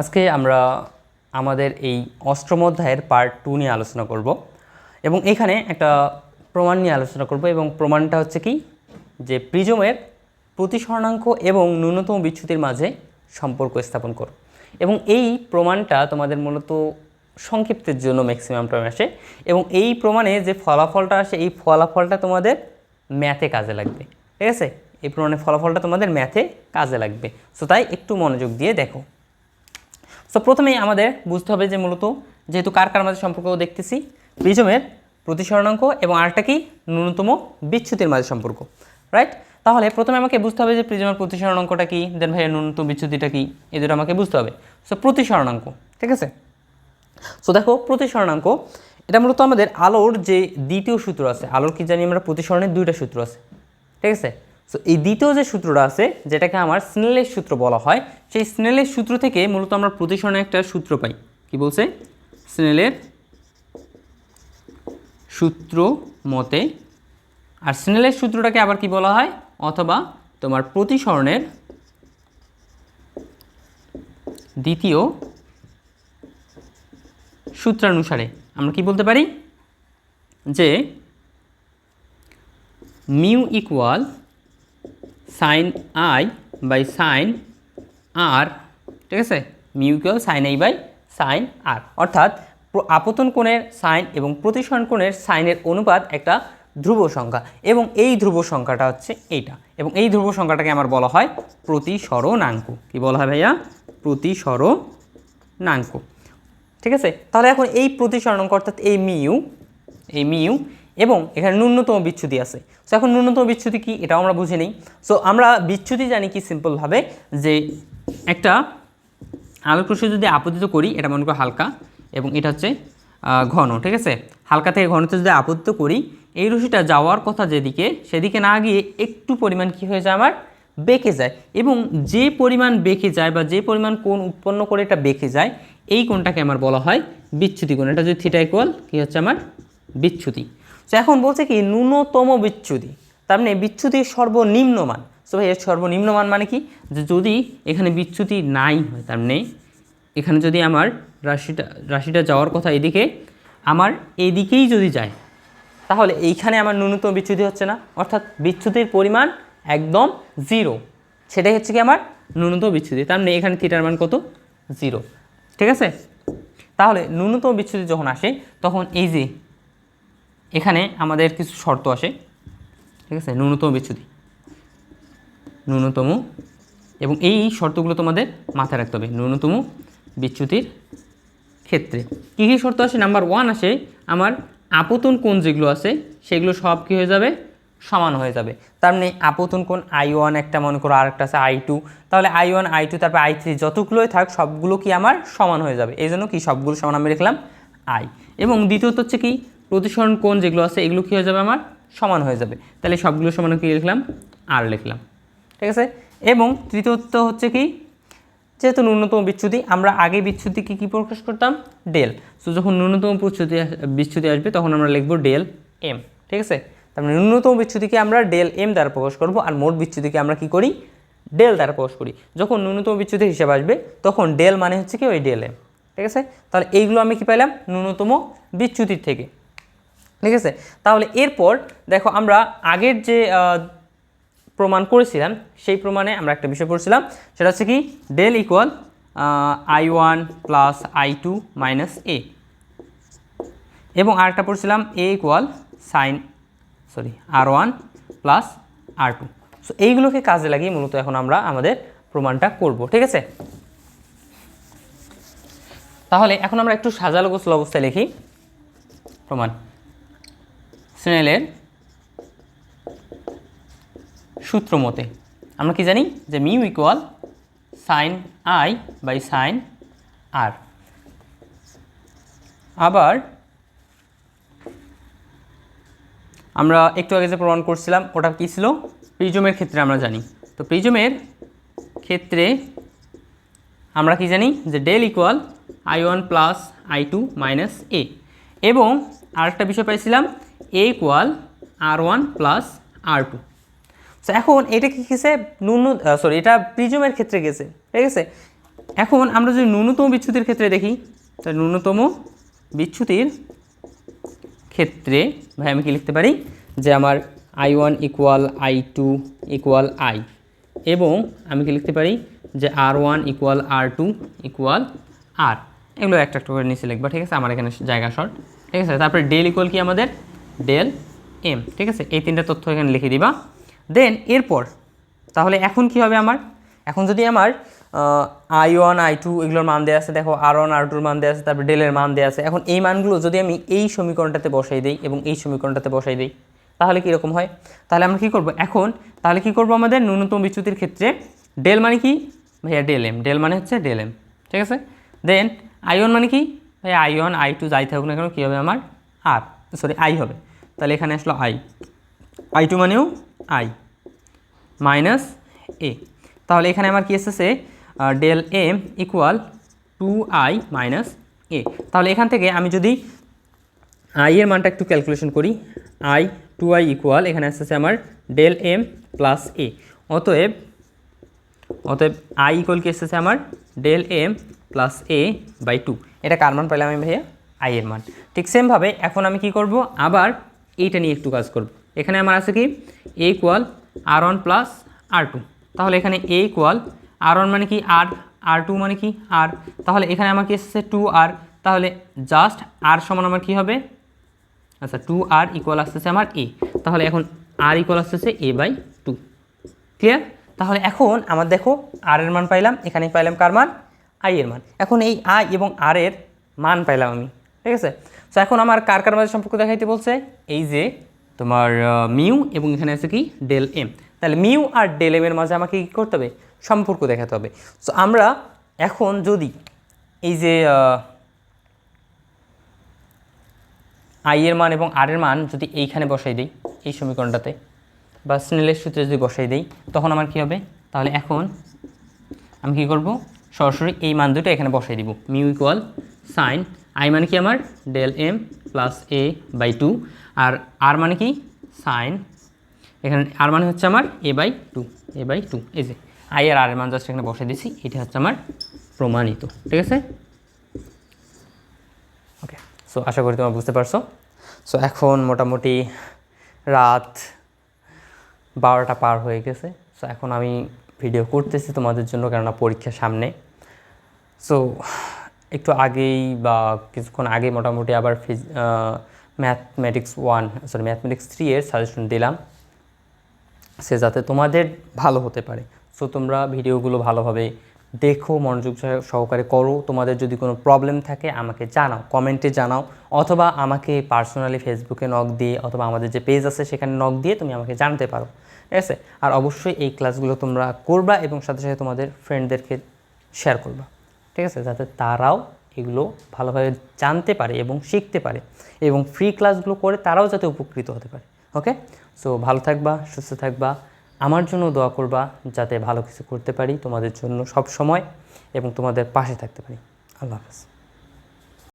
আজকে আমরা আমাদের এই অষ্টম অধ্যায়ের পার্ট টু নিয়ে আলোচনা করব এবং এখানে একটা প্রমাণ নিয়ে আলোচনা করব এবং প্রমাণটা হচ্ছে কি? যে প্রিজমের প্রতিসরণাঙ্ক এবং ন্যূনতম বিচ্যুতির মাঝে সম্পর্ক স্থাপন করো। এবং এই প্রমাণটা তোমাদের মূলত সংক্ষিপ্তের জন্য ম্যাক্সিমাম টাইম আসে এবং এই প্রমাণে যে ফলাফলটা আসে, এই ফলাফলটা তোমাদের ম্যাথে কাজে লাগবে। ঠিক আছে? এই প্রমাণের ফলাফলটা তোমাদের ম্যাথে কাজে লাগবে। সো তাই একটু মনোযোগ দিয়ে দেখো। সো প্রথমেই আমাদের বুঝতে হবে যে মূলত যেহেতু কার কার মাঝে সম্পর্ক দেখতেছি প্রিজমের প্রতিসরণাঙ্ক এবং আরেকটা কি? ন্যূনতম বিচ্যুতির মাঝে সম্পর্ক রাইট তাহলে প্রথমে আমাকে বুঝতে হবে যে প্রিজমের প্রতিসরণাঙ্কটা কি? দেন ভাইয়ের ন্যূনতম বিচ্ছুতিটা কি? এই দুটো আমাকে বুঝতে হবে। সো প্রতিসরণাঙ্ক ঠিক আছে? সো দেখো প্রতিসরণাঙ্ক এটা মূলত আমাদের আলোর যে দ্বিতীয় সূত্র আছে, আলোর কি জানি আমরা? প্রতিসরণের দুইটা সূত্র আছে, ঠিক আছে? সো এই দ্বিতীয় যে সূত্রটা আছে, যেটাকে আমার স্নেলের সূত্র বলা হয়, সেই স্নেলের সূত্র থেকে মূলত আমরা প্রতিসরণের একটা সূত্র পাই। কি বলছে? স্নেলের সূত্র মতে, আর স্নেলের সূত্রটাকে আবার কি বলা হয়? অথবা তোমার প্রতিসরণের দ্বিতীয় সূত্রানুসারে আমরা কি বলতে পারি? যে mu equal sine i by sine r ঠিক আছে? Mu equal sine i by sine r অর্থাৎ আপতন কোণের সাইন এবং প্রতিসরণ কোণের সাইনের অনুপাত একটা ধ্রুব সংখ্যা। এবং এই ধ্রুব সংখ্যাটা হচ্ছে এইটা। এবং এই ধ্রুব সংখ্যাটাকে আমার বলা হয় প্রতিসরণাঙ্ক। কি বলা হয় ভাইয়া? প্রতিসরণাঙ্ক। ঠিক আছে? তাহলে এখন এই প্রতিসরণাঙ্ক, অর্থাৎ এই মিউ এই মিউ এবং এখানে ন্যূনতম বিচ্যুতি আছে। সো এখন ন্যূনতম বিচ্যুতি কি? এটাও আমরা বুঝে নিই। সো আমরা বিচ্যুতি জানি কি সিম্পলভাবে যে একটা আলোক রশ্মি যদি আপতিত করি, এটা মনে করো হালকা, এবং এটা হচ্ছে ঘন, ঠিক আছে? হালকা থেকে ঘনতে যদি আপতিত করি, এই রশ্মিটা যাওয়ার কথা যেদিকে, সেদিকে না গিয়ে একটু পরিমাণ কি হয়ে যায় আমার? বেঁকে যায়। এবং যে পরিমাণ বেঁকে যায় বা যে পরিমাণ কোণ উৎপন্ন করে এটা বেঁকে যায়, এই কোণটাকে আমার বলা হয় বিচ্যুতি কোণ। এটা যদি থিটা ইকুয়াল কী হচ্ছে আমার? বিচ্যুতি। তো এখন বলছে কি, ন্যূনতম বিচ্যুতি। তার মানে বিচ্যুতির সর্বনিম্ন মান সো ভাই, এর সর্বনিম্ন মান মানে কি? যে যদি এখানে বিচ্যুতি নাই হয়, তার মানে এখানে যদি আমার রাশিটা রাশিটা যাওয়ার কথা এদিকে, আমার এদিকেই যদি যায়, তাহলে এইখানে আমার ন্যূনতম বিচ্যুতি হচ্ছে না। অর্থাৎ বিচ্যুতির পরিমাণ একদম জিরো। সেটাই হচ্ছে কি আমার ন্যূনতম বিচ্ছুতি তার মানে এখানে থিটার মান কত? জিরো। ঠিক আছে? তাহলে ন্যূনতম বিচ্ছুতি যখন আসে, তখন এই যে এখানে আমাদের কিছু শর্ত আসে, ঠিক আছে? ন্যূনতম বিচ্যুতি, ন্যূনতম এবং এই শর্তগুলো তোমাদের মাথায় রাখতে হবে, ন্যূনতম বিচ্যুতির ক্ষেত্রে। কী কী শর্ত আসে? নাম্বার ওয়ান আসে আমার আপতন কোণ যেগুলো আছে, সেগুলো সব কী হয়ে যাবে? সমান হয়ে যাবে। তার মানে আপতন কোণ আই ওয়ান একটা, মনে করো আর একটা আছে আই টু তাহলে আই ওয়ান আই টু তারপর আই থ্রি যতগুলোই থাক, সবগুলো কি আমার সমান হয়ে যাবে। এই জন্য কি সবগুলো সমান আমি লিখলাম আই এবং দ্বিতীয়ত হচ্ছে কি? প্রতিসরণ কোণ যেগুলো আছে, এগুলো কী হয়ে যাবে আমার? সমান হয়ে যাবে। তাহলে সবগুলো সমান কি লিখলাম? আর লিখলাম। ঠিক আছে? এবং তৃতীয়ত হচ্ছে কি? যেহেতু ন্যূনতম বিচ্ছুতি আমরা আগে বিচ্যুতিকে কী প্রকাশ করতাম? ডেল। সো যখন ন্যূনতম বিচ্যুতি বিচ্ছুতি আসবে, তখন আমরা লিখব ডেল এম ঠিক আছে? তার মানে ন্যূনতম বিচ্ছুতিকে আমরা ডেল এম দ্বারা প্রকাশ করব আর মোট বিচ্ছুতিকে আমরা কি করি? ডেল দ্বারা প্রকাশ করি। যখন ন্যূনতম বিচ্যুতি হিসাবে আসবে, তখন ডেল মানে হচ্ছে কি ওই ডেল এম ঠিক আছে? তাহলে এইগুলো আমি কি পাইলাম? ন্যূনতম বিচ্যুতির থেকে। ঠিক আছে? তাহলে এরপর দেখো আমরা আগের যে প্রমাণ করেছিলাম, সেই প্রমাণে আমরা একটা বিষয় পড়ছিলাম। সেটা হচ্ছে কি del equal I one plus I two minus A এবং আরেকটা পড়ছিলাম A equal sign sorry R one plus R two so এইগুলোকে কাজে লাগিয়ে মূলত এখন আমরা আমাদের প্রমাণটা করব, ঠিক আছে? তাহলে এখন আমরা একটু সাজালো গোছল অবস্থায় লিখি প্রমাণ। স্নেলের সূত্র মতে, আমরা কি জানি যে mu equal sign I by sign R. আবার আমরা একটু আগে যে প্রমাণ করছিলাম, ওটা কী ছিল? প্রিজমের ক্ষেত্রে আমরা জানি। তো প্রিজমের ক্ষেত্রে আমরা কি জানি যে del equal I one plus I two minus A. এবং আরেকটা বিষয় পাইছিলাম A equal R one plus R two so এখন এটা কি গেছে? ন্যূন সরি এটা প্রিজমের ক্ষেত্রে গেছে। ঠিক আছে? এখন আমরা যদি ন্যূনতম বিচ্যুতির ক্ষেত্রে দেখি তো ন্যূনতম বিচ্যুতির ক্ষেত্রে, ভাই, আমি কি লিখতে পারি? যে আমার I one equal I two equal I এবং আমি কি লিখতে পারি? যে R one equal R two equal R এগুলো একটা একটা করে নিচে লিখবা, ঠিক আছে? আমার এখানে জায়গা শর্ট। ঠিক আছে? তারপরে ডেল ইকুয়াল কি আমাদের? ডেল এম ঠিক আছে? এই তিনটা তথ্য এখানে লিখে দিবা। দেন এরপর, তাহলে এখন কি হবে আমার? এখন যদি আমার আই ওয়ান আই টু এগুলোর মান দেওয়া আছে, দেখো আর ওয়ান আর টুর মান দেওয়া আছে, তারপর ডেলের মান দেওয়া আছে, এখন এই মানগুলো যদি আমি এই সমীকরণটাতে বসাই দিই এবং এই সমীকরণটাতে বসাই দিই, তাহলে কীরকম হয়? তাহলে আমরা কী করব? এখন, তাহলে কি করব আমাদের? ন্যূনতম বিচ্যুতির ক্ষেত্রে ডেল মানে কি? ভাইয়া ডেল এম ডেল মানে হচ্ছে ডেল এম ঠিক আছে? দেন আই ওয়ান মানে কি? ভাইয়া আই ওয়ান আই টু যাই থাকুক না কেন, কী হবে আমার? আর সরি আই হবে। তাহলে এখানে আসলো আই আই টু মানেও আই মাইনাস এ তাহলে এখানে আমার কি এসেছে? Del M equal two I minus A তাহলে এখান থেকে আমি যদি আই এর মানটা একটু ক্যালকুলেশন করি আই টু আই ইকুয়াল এখানে আসতেছে আমার ডেল এম প্লাস এ অতএব অতএব আই ইকুয়াল কি এসেছে আমার? Del M plus A by two এটা কার মান পেলাম আমি ভাইয়া? আই এর মান। ঠিক সেমভাবে এখন আমি কি করব? আবার এইটা নিয়ে একটু কাজ করব। এখানে আমার আছে কি? A equal R one plus R two তাহলে এখানে এ ইকুয়াল আর ওয়ান মানে কি? আর আর টু মানে কি? আর তাহলে এখানে আমার কি এসেছে টু আর তাহলে জাস্ট আর সমান আমার কি হবে? আচ্ছা টু আর ইকুয়াল আসতেছে আমার এ তাহলে এখন আর ইকুয়াল আসতেছে এ বাই টু ক্লিয়ার তাহলে এখন আমার দেখো আর এর মান পাইলাম। এখানে পাইলাম কার মান? আই এর মান। এখন এই আই এবং আর এর মান পাইলাম আমি। ঠিক আছে? তো এখন আমার কার কার মাঝে সম্পর্ক দেখাইতে বলছে? এই যে তোমার মিউ এবং এখানে আছে কি? Del M. তাহলে মিউ আর ডেল এম এর মাঝে আমাকে কী করতে হবে? সম্পর্ক দেখাতে হবে। সো আমরা এখন যদি এই যে আই এর মান এবং আর এর মান যদি এইখানে বসাই দিই, এই সমীকরণটাতে, বা স্নেলের সূত্রে যদি বসাই দিই, তখন আমার কি হবে? তাহলে এখন আমি কি করব? সরাসরি এই মান দুটো এখানে বসাই দিব। মিউ ইকুয়াল সাইন আই মানে কি আমার? Del M plus A by two. R R মানে কি? সাইন। এখানে আর মানে হচ্ছে আমার A by two, A by two. এই যে, আই আর আর মান জাস্ট এখানে বসাই দিছি এটা হচ্ছে আমার প্রমাণিত, ঠিক আছে? ওকে সো আশা করি তোমরা বুঝতে পারছ। সো এখন মোটামুটি রাত বারোটা পার হয়ে গেছে। সো এখন আমি ভিডিও করতেছি তোমাদের জন্য, কেননা পরীক্ষা সামনে। সো একটু আগেই বা কিছুক্ষণ আগে মোটামুটি আবার ফিজ mathematics one sorry mathematics three এর সাজেশন দিলাম। সে যাতে তোমাদের ভালো হতে পারে। সো তোমরা ভিডিওগুলো ভালোভাবে দেখো, মনোযোগ সহকারে করো। তোমাদের যদি কোনো প্রবলেম থাকে, আমাকে জানাও কমেন্টে জানাও। অথবা আমাকে পার্সোনালি ফেসবুকে নক দিয়ে, অথবা আমাদের যে পেজ আছে, সেখানে নক দিয়ে তুমি আমাকে জানতে পারো। ঠিক আছে? আর অবশ্যই এই ক্লাসগুলো তোমরা করবা এবং সাথে সাথে তোমাদের ফ্রেন্ডদেরকে শেয়ার করবা। ঠিক আছে? যাতে তারাও এগুলো ভালোভাবে জানতে পারে এবং শিখতে পারে এবং ফ্রি ক্লাসগুলো করে তারাও যাতে উপকৃত হতে পারে। ওকে সো ভালো থাকবা, সুস্থ থাকবা। আমার জন্য দোয়া করবা যাতে ভালো কিছু করতে পারি তোমাদের জন্য সব সময় এবং তোমাদের পাশে থাকতে পারি। আল্লাহ হাফেজ।